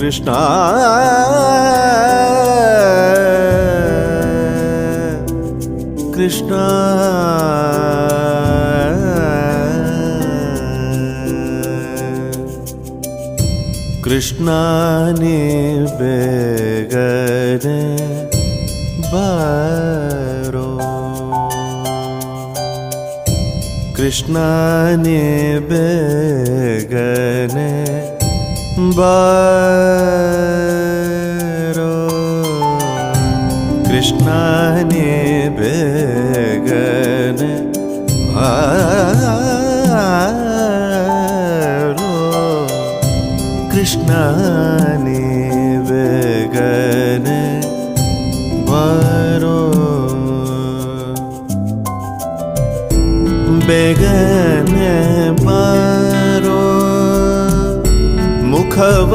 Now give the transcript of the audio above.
കൃഷ്ണ. കൃഷ്ണ. കൃഷ്ണനെ ബേഗനെ ബാരോ. കൃഷ്ണനെ ബേഗനെ बारो। कृष्णनि बेगन भारो कृष्णाने बेगन बारो। बेगन बा ಮುಖವ